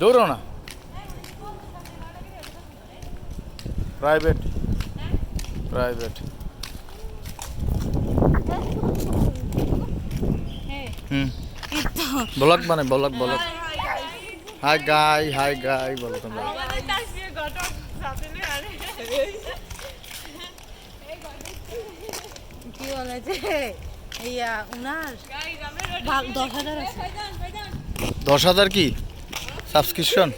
দৌড়ো না। Private private হুম। Blog মানে blog blog hi guy hi guy বলো তোমরা কি বলেছে ইয়া উনার? ভাগ দশ হাজার আছে। দশ হাজার কি? সাবস্ক্রিপশন?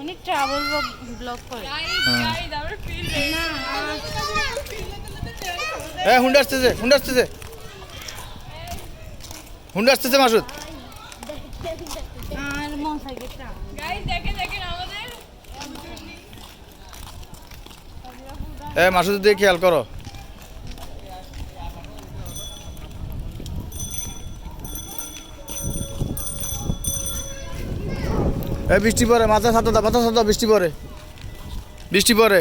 উনি ট্রাভেল ব্লগ করে। হ্যাঁ। এ হুন্ডা আসতেছে হুন্ডা আসতেছে। হুন্ডা আসতেছে মাসুদ। আর এ মাসুদ দিয়ে খেয়াল করো। বৃষ্টি পড়ে মাথা সাথে মাথা সাথে বৃষ্টি পড়ে। বৃষ্টি পড়ে।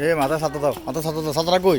এ মাথা সাথে দাও মাথা সাথে দাও সাঁতরা কই?